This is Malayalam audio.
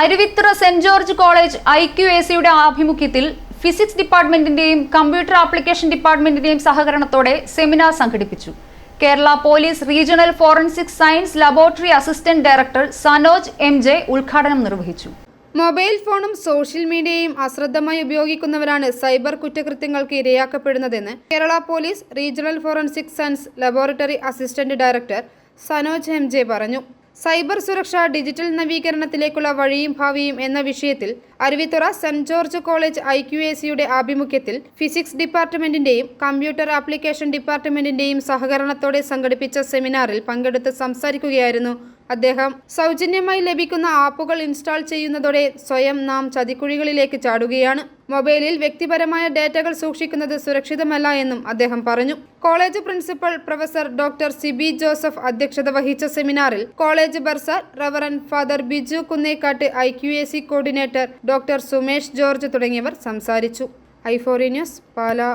Aruvithura saint George college I Q A സിയുടെ ആഭിമുഖ്യത്തിൽ ഫിസിക്സ് ഡിപ്പാർട്ട്മെന്റിന്റെയും കമ്പ്യൂട്ടർ ആപ്ലിക്കേഷൻ ഡിപ്പാർട്ട്മെന്റിന്റെയും സഹകരണത്തോടെ സെമിനാർ സംഘടിപ്പിച്ചു. Kerala police regional forensic science laboratory assistant director Sanoj M J ഉദ്ഘാടനം നിർവഹിച്ചു. മൊബൈൽ ഫോണും സോഷ്യൽ മീഡിയയും അശ്രദ്ധമായി ഉപയോഗിക്കുന്നവരാണ് സൈബർ കുറ്റകൃത്യങ്ങൾക്ക് ഇരയാക്കപ്പെടുന്നതെന്ന് Kerala police regional forensic science laboratory assistant director Sanoj M J പറഞ്ഞു. സൈബർ സുരക്ഷ ഡിജിറ്റൽ നവീകരണത്തിലേക്കുള്ള വഴിയും ഭാവിയും എന്ന വിഷയത്തിൽ Aruvithura Saint George college I Q A സിയുടെ ആഭിമുഖ്യത്തിൽ ഫിസിക്സ് ഡിപ്പാർട്ട്മെന്റിന്റെയും കമ്പ്യൂട്ടർ ആപ്ലിക്കേഷൻ ഡിപ്പാർട്ട്മെന്റിന്റെയും സഹകരണത്തോടെ സംഘടിപ്പിച്ച സെമിനാറിൽ പങ്കെടുത്ത് സംസാരിക്കുകയായിരുന്നു അദ്ദേഹം. സൗജന്യമായി ലഭിക്കുന്ന ആപ്പുകൾ ഇൻസ്റ്റാൾ ചെയ്യുന്നതോടെ സ്വയം നാം ചതിക്കുഴികളിലേക്ക് ചാടുകയാണ്. മൊബൈലിൽ വ്യക്തിപരമായ ഡാറ്റകൾ സൂക്ഷിക്കുന്നത് സുരക്ഷിതമല്ല എന്നും അദ്ദേഹം പറഞ്ഞു. College principal professor doctor Sibi Joseph അധ്യക്ഷത വഹിച്ച സെമിനാറിൽ college bursar reverend father Biju Kunnekkattu I Q A C coordinator doctor Sumesh George തുടങ്ങിയവർ സംസാരിച്ചു. ഐഫോറി ന്യൂസ് പാലാ.